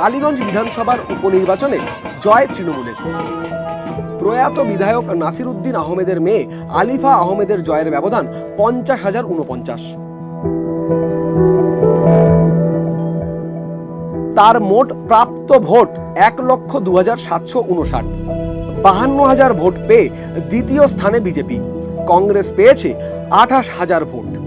কালীগঞ্জ বিধানসভার উপনির্বাচনে জয় তৃণমূলের। প্রয়াত বিধায়ক নাসির উদ্দিন আহমেদের মেয়ে আলিফা আহমেদের জয়ের ব্যবধান পঞ্চাশ হাজার উনপঞ্চাশ তার মোট প্রাপ্ত ভোট এক লক্ষ দু হাজার সাতশো উনষাট বাহান্ন হাজার ভোট পেয়ে দ্বিতীয় স্থানে বিজেপি। কংগ্রেস পেয়েছে আঠাশ হাজার ভোট।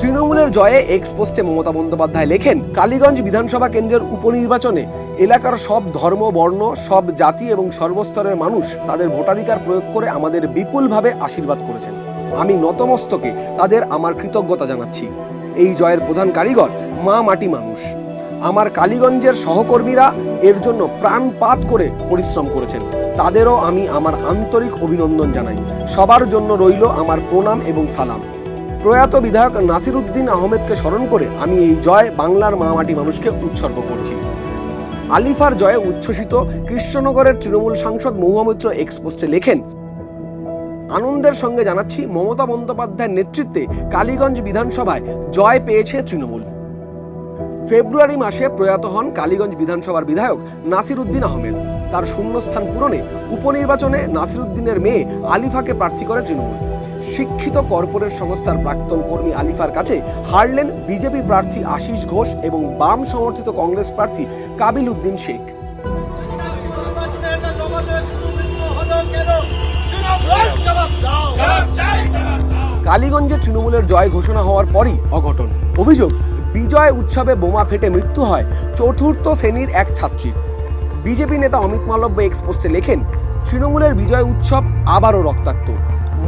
তৃণমূলের জয়ে এক্স পোস্টে মমতা বন্দ্যোপাধ্যায় লেখেন, কালীগঞ্জ বিধানসভা কেন্দ্রের উপনির্বাচনে এলাকার সব ধর্ম, বর্ণ, সব জাতি এবং সর্বস্তরের মানুষ তাদের ভোটাধিকার প্রয়োগ করে আমাদের বিপুলভাবে আশীর্বাদ করেছেন। আমি নতমস্তকে তাদের আমার কৃতজ্ঞতা জানাচ্ছি। এই জয়ের প্রধান কারিগর মা মাটি মানুষ। আমার কালীগঞ্জের সহকর্মীরা এর জন্য প্রাণপাত করে পরিশ্রম করেছেন। তাদেরও আমি আমার আন্তরিক অভিনন্দন জানাই। সবার জন্য রইল আমার প্রণাম এবং সালাম। প্রয়াত বিধায়ক নাসির উদ্দিন আহমেদকে স্মরণ করে আমি এই জয় বাংলার মামাটি মানুষকে উৎসর্গ করছি। আলিফার জয়ে উচ্ছ্বসিত কৃষ্ণনগরের তৃণমূল সাংসদ মহুয়া মৈত্র এক্সপোস্টে লেখেন, আনন্দের সঙ্গে জানাচ্ছি মমতা বন্দ্যোপাধ্যায়ের নেতৃত্বে কালীগঞ্জ বিধানসভায় জয় পেয়েছে তৃণমূল। ফেব্রুয়ারি মাসে প্রয়াত হন কালীগঞ্জ বিধানসভার বিধায়ক নাসির উদ্দিন আহমেদ। তার শূন্যস্থান পূরণে উপনির্বাচনে নাসির উদ্দিনের মেয়ে আলিফাকে প্রার্থী করে তৃণমূল। শিক্ষিত কর্পোরেট সংস্থার প্রাক্তন কর্মী আলিফার কাছে হারলেন বিজেপি প্রার্থী আশিস ঘোষ এবং বাম সমর্থিত কংগ্রেস প্রার্থী কাবিল উদ্দিন শেখ। কালীগঞ্জে তৃণমূলের জয় ঘোষণা হওয়ার পরই অঘটন। অভিযোগ, বিজয় উৎসবে বোমা ফেটে মৃত্যু হয় চতুর্থ শ্রেণির এক ছাত্রীর। বিজেপি নেতা অমিত মালব্য এক্সপোস্টে লেখেন, তৃণমূলের বিজয় উৎসব আবারও রক্তাক্ত।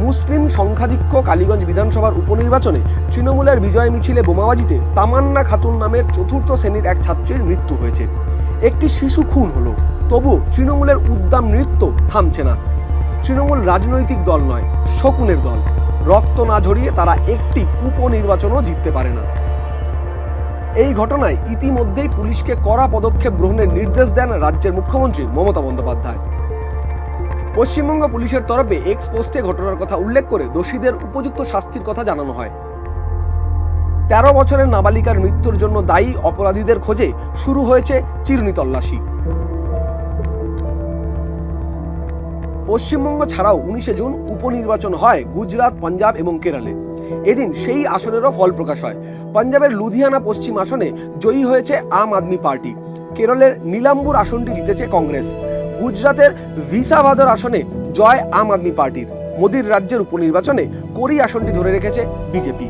মুসলিম সংখ্যাধিক্য কালীগঞ্জ বিধানসভার উপনির্বাচনে তৃণমূলের বিজয় মিছিলে বোমাবাজিতে তামান্না খাতুন নামের চতুর্থ শ্রেণির এক ছাত্রীর মৃত্যু হয়েছে। একটি শিশু খুন হলো তবু তৃণমূলের উদ্দাম নৃত্য থামছে না। তৃণমূল রাজনৈতিক দল নয়, শকুনের দল। রক্ত না ঝরিয়ে তারা একটি উপনির্বাচনও জিততে পারে না। এই ঘটনায় ইতিমধ্যেই পুলিশকে কড়া পদক্ষেপ গ্রহণের নির্দেশ দেন রাজ্যের মুখ্যমন্ত্রী মমতা বন্দ্যোপাধ্যায়। পশ্চিমবঙ্গ পুলিশের তরফে এক্স পোস্টে ঘটনার কথা উল্লেখ করে দোষীদের উপযুক্ত শাস্তির কথা জানানো হয়। তেরো বছরের নাবালিকার মৃত্যুর জন্য দায়ী অপরাধীদের খোঁজে শুরু হয়েছে চিরুনি তল্লাশি। পশ্চিমবঙ্গ ছাড়াও উনিশে জুন উপনির্বাচন হয় গুজরাট, পাঞ্জাব এবং কেরালে। এদিন সেই আসনেরও ফল প্রকাশ হয়। পাঞ্জাবের লুধিয়ানা পশ্চিম আসনে জয়ী হয়েছে আম আদমি পার্টি। কেরলের নীলাম্বুর আসনটি জিতেছে কংগ্রেস। গুজরাতের ভিসাভাদর আসনে জয় আম আদমি পার্টির। মোদীর রাজ্যের উপনির্বাচনে কোরি আসনটি ধরে রেখেছে বিজেপি।